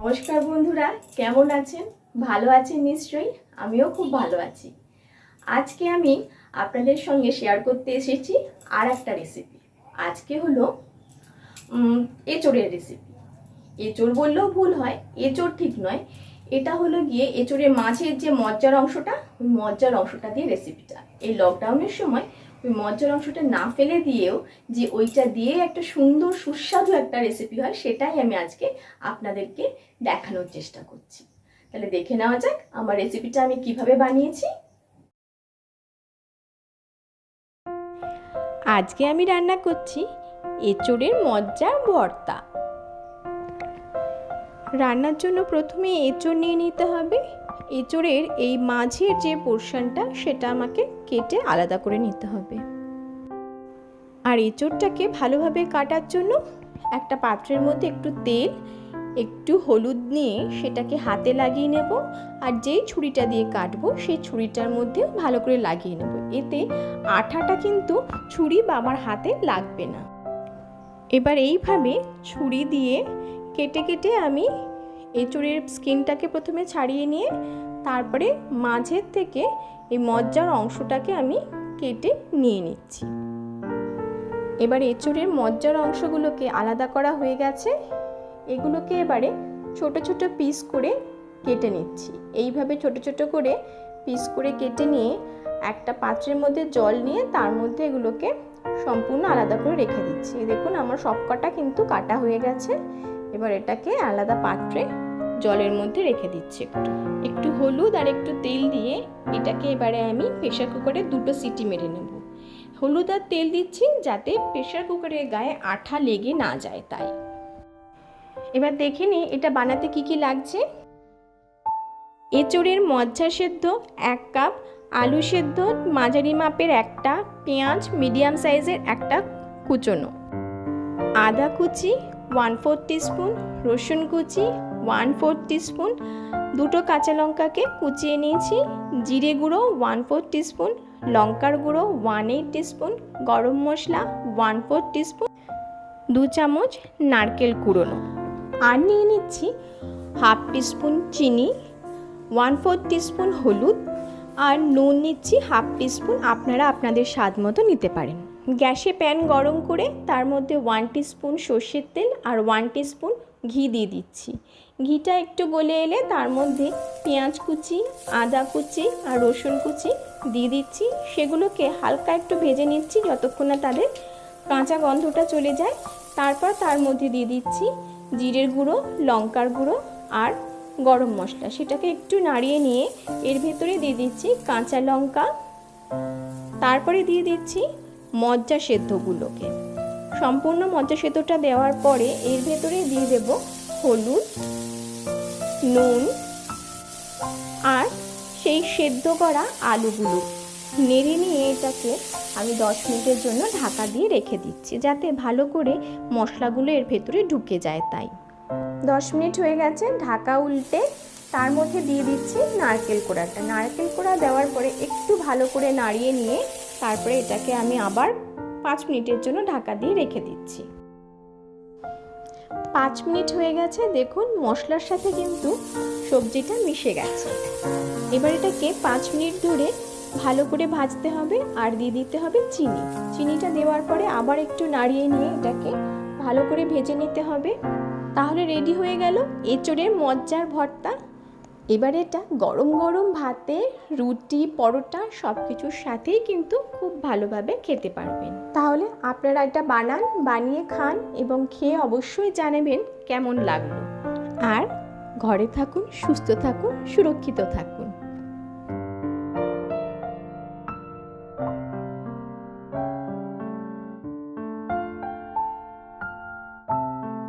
নমস্কার বন্ধুরা, কেমন আছেন? ভালো আছেন নিশ্চয়ই? আমিও খুব ভালো আছি। আজকে আমি আপনাদের সঙ্গে শেয়ার করতে এসেছি আর একটা রেসিপি আজকে হলো এঁচোড়ের রেসিপি এঁচোড় বললেও ভুল হয়, এঁচোড় ঠিক নয়। এটা হলো গিয়ে এঁচোড়ের মাঝের যে মজ্জার অংশটা মজ্জার অংশটা দিয়ে রেসিপিটা এই লকডাউনের সময় মজ্জার অংশটা না ফেলে দিয়েও যে ওইটা দিয়ে একটা সুন্দর সুস্বাদু একটা রেসিপি হয়, সেটাই আমি আজকে আপনাদেরকে দেখানোর চেষ্টা করছি। তাহলে দেখে নেওয়া যাক আমার রেসিপিটা আমি কীভাবে বানিয়েছি। আজকে আমি রান্না করছি এঁচোড়ের মজ্জার ভর্তা। রান্নার জন্য প্রথমে এঁচোড় নিয়ে নিতে হবে। এঁচোড়ের এই মাঝের যে পোর্শনটা, সেটা আমাকে কেটে আলাদা করে নিতে হবে। আর এঁচোড়টাকে ভালোভাবে কাটার জন্য একটা পাত্রের মধ্যে একটু তেল, একটু হলুদ নিয়ে সেটাকে হাতে লাগিয়ে নেব। আর যেই ছুরিটা দিয়ে কাটবো, সেই ছুরিটার মধ্যে ভালো করে লাগিয়ে নেব। এতে আঠাটা কিন্তু ছুরি বা আমার হাতে লাগবে না। এবার এইভাবে ছুরি দিয়ে কেটে কেটে আমি এঁচুড়ের স্কিনটাকে প্রথমে ছাড়িয়ে নিয়ে তারপরে মাঝের থেকে এই মজ্জার অংশটাকে আমি কেটে নিয়ে নিচ্ছি। এবার এঁচুড়ের মজ্জার অংশগুলোকে আলাদা করা হয়ে গেছে। এগুলোকে এবারে ছোট ছোট পিস করে কেটে নিচ্ছি। এইভাবে ছোট ছোট করে পিস করে কেটে নিয়ে একটা পাত্রের মধ্যে জল নিয়ে তার মধ্যে এগুলোকে সম্পূর্ণ আলাদা করে রেখে দিচ্ছি। দেখুন, আমার সব কটা কিন্তু কাটা হয়ে গেছে। এবার এটাকে আলাদা পাত্রে জলের মধ্যে রেখে দিচ্ছি একটু। একটু হলুদ আর একটু তেল দিয়ে এটাকে এবারে আমি প্রেশার কুকারে দুটো সিটি মেরে নেব। হলুদ আর তেল দিচ্ছি যাতে প্রেশার কুকারের গায়ে আঠা লেগে না যায় তাই। এবার দেখে নিই এটা বানাতে কি কি লাগছে। এঁচড়ের মজ্জা সেদ্ধ এক কাপ, আলু সেদ্ধ, মাঝারি মাপের একটা, পেঁয়াজ মিডিয়াম সাইজের একটা কুচনো। আদা কুচি ওয়ান ফোর টিস্পুন রসুন কুচি, ওয়ান ফোর টিস্পুন দুটো কাঁচা লঙ্কাকে কুচিয়ে নিয়েছি। জিরে গুঁড়ো, ওয়ান ফোর টিস্পুন। লঙ্কার গুঁড়ো, ওয়ান এইট টিস্পুন। গরম মশলা, ওয়ান ফোর টিস্পুন। দু চামচ নারকেল কুড়োনো। আর নিয়ে নিচ্ছি হাফ টিস্পুন চিনি, ওয়ান ফোর টিস্পুন হলুদ, আর নুন নিচ্ছি হাফ টিস্পুন। আপনারা আপনাদের স্বাদ মতো নিতে পারেন। গ্যাসে প্যান গরম করে তার মধ্যে ওয়ান টিস্পুন সর্ষের তেল আর ওয়ান টিস্পুন ঘি দিয়ে দিচ্ছি। ঘিটা একটু গলে এলে তার মধ্যে পেঁয়াজ কুচি, আদা কুচি আর রসুন কুচি দিয়ে দিচ্ছি। সেগুলোকে হালকা একটু ভেজে নিচ্ছি যতক্ষণ না তাদের কাঁচা গন্ধটা চলে যায়। তারপর তার মধ্যে দিয়ে দিচ্ছি জিরের গুঁড়ো, লঙ্কার গুঁড়ো আর গরম মশলা। সেটাকে একটু নাড়িয়ে নিয়ে এর ভেতরে দিয়ে দিচ্ছি কাঁচা লঙ্কা। তারপরে দিয়ে দিচ্ছি মজ্জা সেদ্ধগুলোকে সম্পূর্ণ মজ্জা সেদ্ধটা দেওয়ার পরে এর ভেতরে দিয়ে দেব হলুদ, নুন আর সেই সেদ্ধ করা আলুগুলো। নেড়ে নিয়ে এটাকে আমি দশ মিনিটের জন্য ঢাকা দিয়ে রেখে দিচ্ছি যাতে ভালো করে মশলাগুলো এর ভেতরে ঢুকে যায় তাই। দশ মিনিট হয়ে গেছে, ঢাকা উল্টে তার মধ্যে দিয়ে দিচ্ছি নারকেল কোড়াটা। নারকেল কোড়া দেওয়ার পরে একটু ভালো করে নাড়িয়ে নিয়ে তারপরে এটাকে আমি আবার পাঁচ মিনিটের জন্য ঢাকা দিয়ে রেখে দিচ্ছি। পাঁচ মিনিট হয়ে গেছে, দেখুন মশলার সাথে কিন্তু সবজিটা মিশে গেছে। এবার এটাকে পাঁচ মিনিট ধরে ভালো করে ভাজতে হবে আর দিয়ে দিতে হবে চিনি। চিনিটা দেওয়ার পরে আবার একটু নাড়িয়ে নিয়ে এটাকে ভালো করে ভেজে নিতে হবে। তাহলে রেডি হয়ে গেল এঁচড়ের মজ্জার ভর্তা। এবার এটা গরম গরম ভাতে, রুটি, পরোটা সব কিছুর সাথেই কিন্তু খুব ভালোভাবে খেতে পারবেন। তাহলে আপনারা এটা বানান, বানিয়ে খান এবং খেয়ে অবশ্যই জানাবেন কেমন লাগল। আর ঘরে থাকুন, সুস্থ থাকুন, সুরক্ষিত থাকুন।